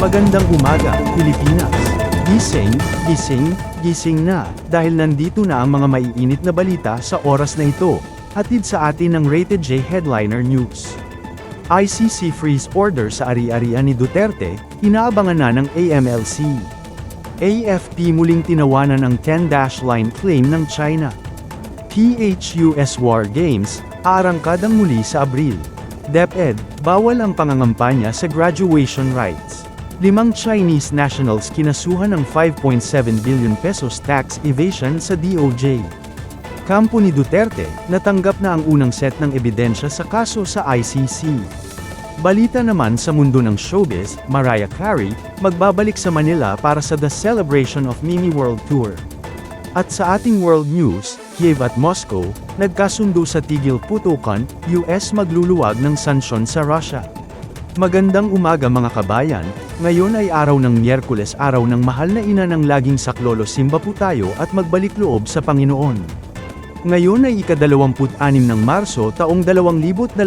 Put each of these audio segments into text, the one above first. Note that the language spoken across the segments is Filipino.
Magandang umaga, Pilipinas. Gising, gising, gising na, dahil nandito na ang mga maiinit na balita sa oras na ito. Hatid sa atin ng Rated J Headliner News. ICC freeze order sa ari-arian ni Duterte, inaabangan na ng AMLC. AFP muling tinawanan ang 10-dash line claim ng China. PHUS War Games, aarangkadang muli sa Abril. DepEd, bawal ang pangangampanya sa graduation rights. Limang Chinese nationals kinasuhan ng 5.7 billion pesos tax evasion sa DOJ. Kampo ni Duterte, natanggap na ang unang set ng ebidensya sa kaso sa ICC. Balita naman sa mundo ng showbiz, Mariah Carey, magbabalik sa Manila para sa The Celebration of Mimi World Tour. At sa ating world news, Kiev at Moscow, nagkasundo sa tigil putukan, US magluluwag ng sansyon sa Russia. Magandang umaga mga kabayan, ngayon ay araw ng Miyerkules araw ng mahal na ina ng laging saklolo simba po tayo at magbalik loob sa Panginoon. Ngayon ay ika-26 ng Marso taong 2025.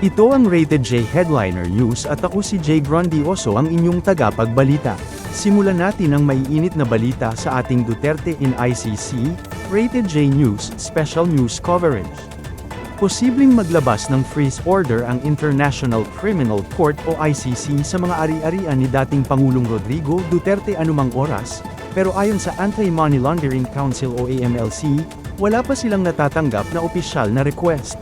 Ito ang Rated J Headliner News at ako si Jay Grandioso ang inyong tagapagbalita. Simulan natin ang maiinit na balita sa ating Duterte in ICC, Rated J News Special News Coverage. Posibleng maglabas ng freeze order ang International Criminal Court o ICC sa mga ari-arian ni dating Pangulong Rodrigo Duterte anumang oras, pero ayon sa Anti-Money Laundering Council o AMLC, wala pa silang natatanggap na opisyal na request.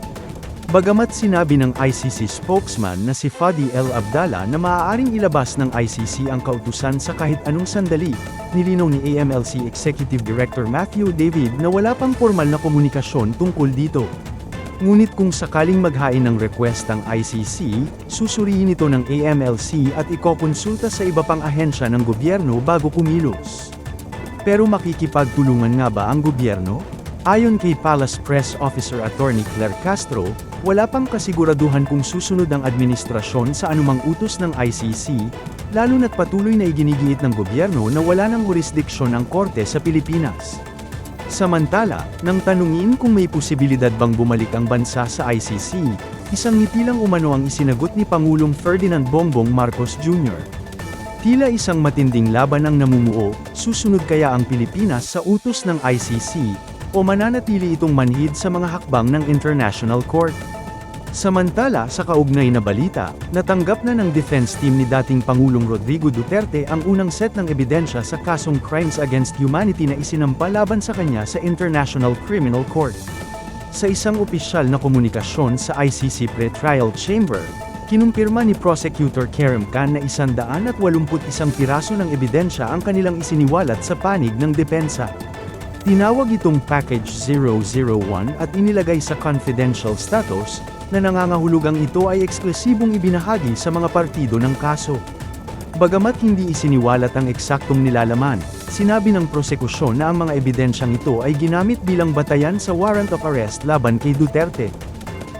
Bagamat sinabi ng ICC spokesman na si Fadi El Abdallah na maaaring ilabas ng ICC ang kautusan sa kahit anong sandali, nilinaw ni AMLC Executive Director Matthew David na wala pang formal na komunikasyon tungkol dito. Ngunit kung sakaling maghain ng request ang ICC, susuriin ito ng AMLC at ikokonsulta sa iba pang ahensya ng gobyerno bago kumilos. Pero makikipagtulungan nga ba ang gobyerno? Ayon kay Palace Press Officer Attorney Claire Castro, wala pang kasiguraduhan kung susunod ang administrasyon sa anumang utos ng ICC, lalo na't patuloy na iginigiit ng gobyerno na wala ng jurisdiksyon ang korte sa Pilipinas. Samantala, nang tanungin kung may posibilidad bang bumalik ang bansa sa ICC, isang ngiti lang umano ang isinagot ni Pangulong Ferdinand Bongbong Marcos Jr. Tila isang matinding laban ang namumuo, susunod kaya ang Pilipinas sa utos ng ICC, o mananatili itong manhid sa mga hakbang ng International Court. Samantala sa kaugnay na balita, natanggap na ng defense team ni dating Pangulong Rodrigo Duterte ang unang set ng ebidensya sa kasong Crimes Against Humanity na isinampa laban sa kanya sa International Criminal Court. Sa isang opisyal na komunikasyon sa ICC Pre-Trial Chamber, kinumpirma ni Prosecutor Kerem Khan na 181 piraso ng ebidensya ang kanilang isiniwalat sa panig ng depensa. Tinawag itong Package 001 at inilagay sa confidential status, na nangangahulugang ito ay eksklusibong ibinahagi sa mga partido ng kaso. Bagamat hindi isiniwalat ang eksaktong nilalaman, sinabi ng prosekusyon na ang mga ebidensyang ito ay ginamit bilang batayan sa warrant of arrest laban kay Duterte.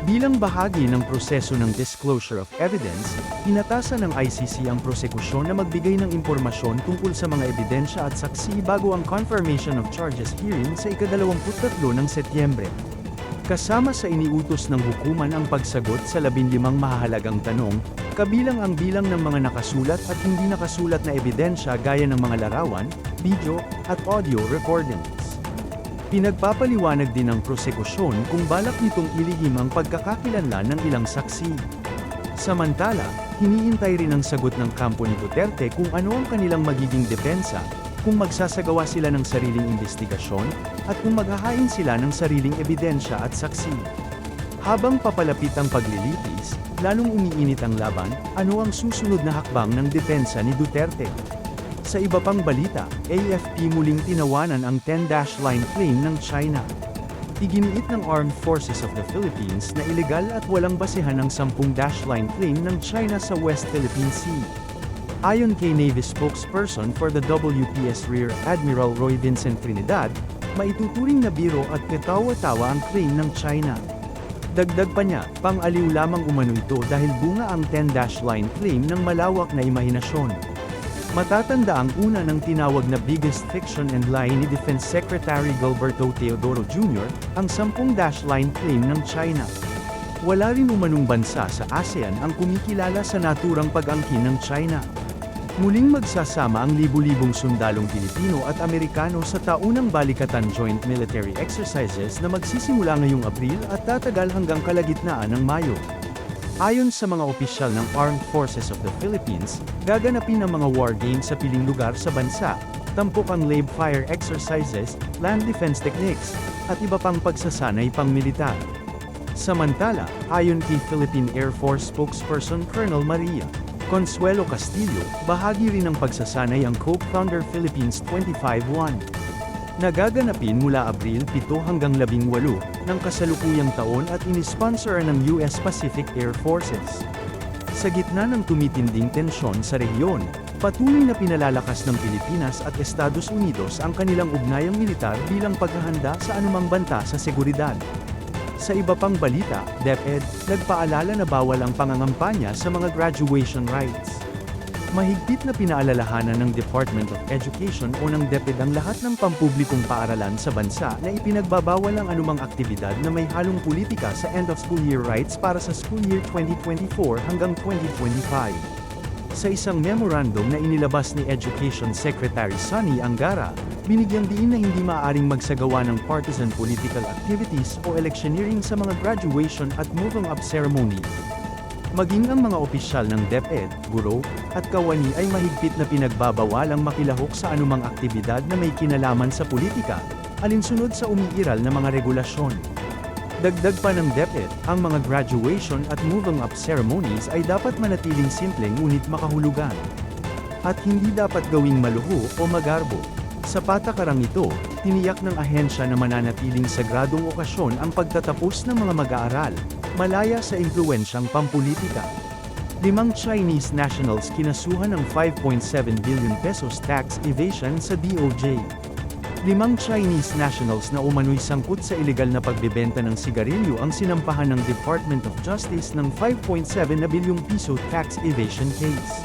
Bilang bahagi ng proseso ng disclosure of evidence, inatasan ng ICC ang prosekusyon na magbigay ng impormasyon tungkol sa mga ebidensya at saksi bago ang confirmation of charges hearing sa ika-23 ng Setyembre. Kasama sa iniutos ng hukuman ang pagsagot sa 15 mahahalagang tanong, kabilang ang bilang ng mga nakasulat at hindi nakasulat na ebidensya gaya ng mga larawan, video, at audio recordings. Pinagpapaliwanag din ng prosekusyon kung balak nitong ilihim ang pagkakakilanlan ng ilang saksi. Samantala, hinihintay rin ang sagot ng kampo ni Duterte kung ano ang kanilang magiging depensa, kung magsasagawa sila ng sariling investigasyon, at kung maghahain sila ng sariling ebidensya at saksi. Habang papalapit ang paglilitis, lalong umiinit ang laban, ano ang susunod na hakbang ng depensa ni Duterte? Sa iba pang balita, AFP muling tinawanan ang 10-dash line claim ng China. Iginiit ng Armed Forces of the Philippines na ilegal at walang basehan ang 10-dash line claim ng China sa West Philippine Sea. Ayon kay Navy spokesperson for the WPS Rear Admiral Roy Vincent Trinidad, maituturing na biro at katawa-tawa ang claim ng China. Dagdag pa niya, pang-aliw lamang umano ito dahil bunga ang 10-dash line claim ng malawak na imahinasyon. Matatanda ang una ng tinawag na biggest fiction and lie ni Defense Secretary Gilberto Teodoro Jr., ang 10 dash line claim ng China. Wala rin umanong bansa sa ASEAN ang kumikilala sa naturang pag-angkin ng China. Muling magsasama ang libu-libong sundalong Pilipino at Amerikano sa taunang balikatan joint military exercises na magsisimula ngayong Abril at tatagal hanggang kalagitnaan ng Mayo. Ayon sa mga opisyal ng Armed Forces of the Philippines, gaganapin ang mga war games sa piling lugar sa bansa, tampok ang live fire exercises, land defense techniques, at iba pang pagsasanay pang militar. Samantala, ayon kay Philippine Air Force spokesperson Colonel Maria Consuelo Castillo, bahagi rin ng pagsasanay ang Coke Founder Philippines 25-1. Nagaganapin mula Abril 7 hanggang 18 ng kasalukuyang taon at inisponsor ng US Pacific Air Forces. Sa gitna ng tumitinding tensyon sa rehiyon, patuloy na pinalalakas ng Pilipinas at Estados Unidos ang kanilang ugnayang militar bilang paghahanda sa anumang banta sa seguridad. Sa iba pang balita, DepEd, nagpaalala na bawal ang pangangampanya sa mga graduation rites. Mahigpit na pinaalalahanan ng Department of Education o ng DepEd ang lahat ng pampublikong paaralan sa bansa na ipinagbabawal ang anumang aktibidad na may halong politika sa end-of-school year rites para sa school year 2024 hanggang 2025. Sa isang memorandum na inilabas ni Education Secretary Sonny Angara, binigyang diin na hindi maaaring magsagawa ng partisan political activities o electioneering sa mga graduation at moving up ceremony. Maging ang mga opisyal ng DepEd, Guro, at Kawani ay mahigpit na pinagbabawalang makilahok sa anumang aktibidad na may kinalaman sa politika, alinsunod sa umiiral na mga regulasyon. Dagdag pa ng DepEd, ang mga graduation at moving up ceremonies ay dapat manatiling simple ngunit makahulugan. At hindi dapat gawing maluho o magarbo. Sa patakarang ito, tiniyak ng ahensya na mananatiling sagradong okasyon ang pagtatapos ng mga mag-aaral, malaya sa impluensyang pampulitika. Limang Chinese nationals kinasuhan ng 5.7 billion pesos tax evasion sa DOJ. Limang Chinese nationals na umano'y sangkot sa ilegal na pagbebenta ng sigarilyo ang sinampahan ng Department of Justice ng 5.7 na bilyong piso tax evasion case.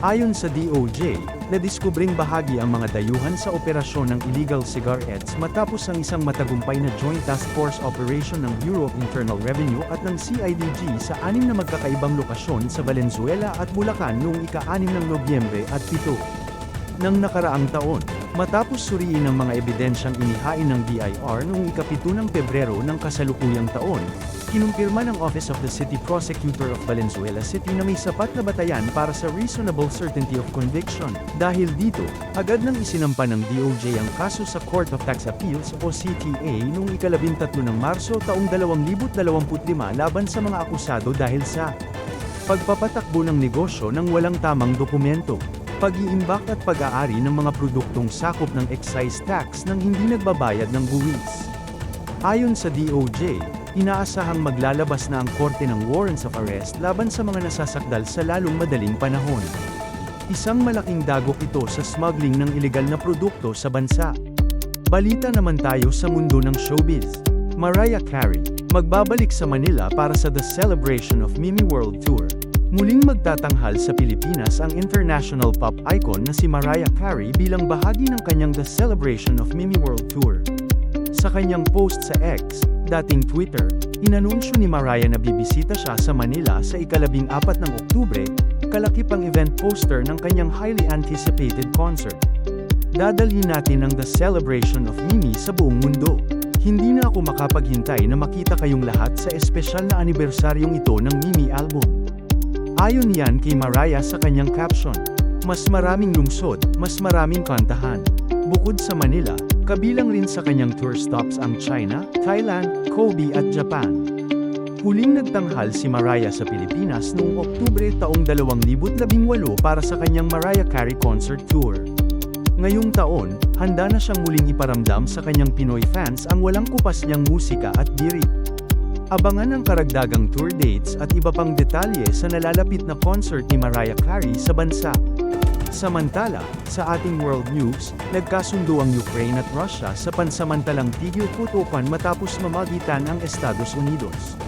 Ayon sa DOJ, nadiskubring bahagi ang mga dayuhan sa operasyon ng illegal cigarettes matapos ang isang matagumpay na Joint Task Force operation ng Bureau of Internal Revenue at ng CIDG sa anim na magkakaibang lokasyon sa Valenzuela at Bulacan noong ika-6 ng Nobyembre at 7 ng nakaraang taon. Matapos suriin ang mga ebidensyang inihain ng BIR noong ikapito ng Pebrero ng kasalukuyang taon, kinumpirma ng Office of the City Prosecutor of Valenzuela City na may sapat na batayan para sa reasonable certainty of conviction. Dahil dito, agad nang isinampa ng DOJ ang kaso sa Court of Tax Appeals o CTA noong ikalabintatlo ng Marso taong 2025 laban sa mga akusado dahil sa pagpapatakbo ng negosyo ng walang tamang dokumento pag-iimbak at pag-aari ng mga produktong sakop ng excise tax nang hindi nagbabayad ng buwis. Ayon sa DOJ, inaasahang maglalabas na ang korte ng warrants of arrest laban sa mga nasasakdal sa lalong madaling panahon. Isang malaking dagok ito sa smuggling ng ilegal na produkto sa bansa. Balita naman tayo sa mundo ng showbiz. Mariah Carey, magbabalik sa Manila para sa The Celebration of Mimi World Tour. Muling magtatanghal sa Pilipinas ang international pop icon na si Mariah Carey bilang bahagi ng kanyang The Celebration of Mimi World Tour. Sa kanyang post sa X, dating Twitter, inanunsyo ni Mariah na bibisita siya sa Manila sa ikalabing apat ng Oktubre, kalakip ang event poster ng kanyang highly anticipated concert. Dadalhin natin ang The Celebration of Mimi sa buong mundo. Hindi na ako makapaghintay na makita kayong lahat sa espesyal na anibersaryong ito ng Mimi album. Ayon yan kay Mariah sa kanyang caption. Mas maraming lungsod, mas maraming kantahan. Bukod sa Manila, kabilang rin sa kanyang tour stops ang China, Thailand, Kobe at Japan. Huling nagtanghal si Mariah sa Pilipinas noong Oktubre taong 2018 para sa kanyang Mariah Carey Concert Tour. Ngayong taon, handa na siyang muling iparamdam sa kanyang Pinoy fans ang walang kupas niyang musika at diri. Abangan ang karagdagang tour dates at iba pang detalye sa nalalapit na concert ni Mariah Carey sa bansa. Samantala, sa ating world news, nagkasundo ang Ukraine at Russia sa pansamantalang tigil putukan matapos mamagitan ang Estados Unidos.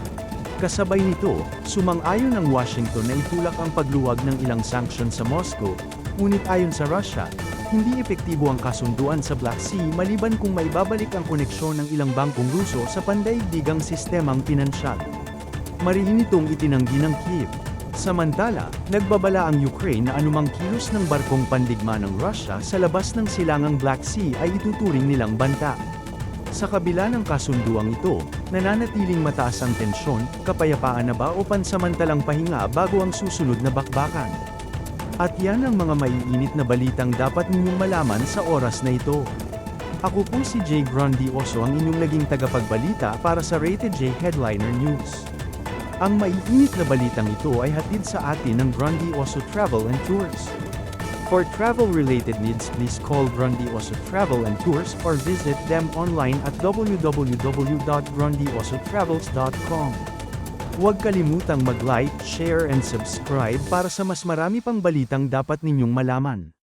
Kasabay nito, sumang-ayon ang Washington na itulak ang pagluwag ng ilang sanksyon sa Moscow, ngunit ayon sa Russia, hindi epektibo ang kasunduan sa Black Sea maliban kung maibabalik ang koneksyon ng ilang bangkong Ruso sa pandaigdigang sistemang pinansyal. Mariin itong itinanggi ng Kiev. Samantala, nagbabala ang Ukraine na anumang kilos ng barkong pandigma ng Russia sa labas ng silangang Black Sea ay ituturing nilang banta. Sa kabila ng kasunduang ito, nananatiling mataas ang tensyon, kapayapaan na ba o pansamantalang pahinga bago ang susunod na bakbakan. At yan ang mga maiinit na balitang dapat ninyong malaman sa oras na ito. Ako po si Jay Grandioso ang inyong naging tagapagbalita para sa Rated J Headliner News. Ang maiinit na balitang ito ay hatid sa atin ng Grandioso Travel and Tours. For travel-related needs please call Grandioso Travel and Tours or visit them online at www.grandiosotravels.com. Huwag kalimutang mag-like, share and subscribe para sa mas marami pang balitang dapat ninyong malaman.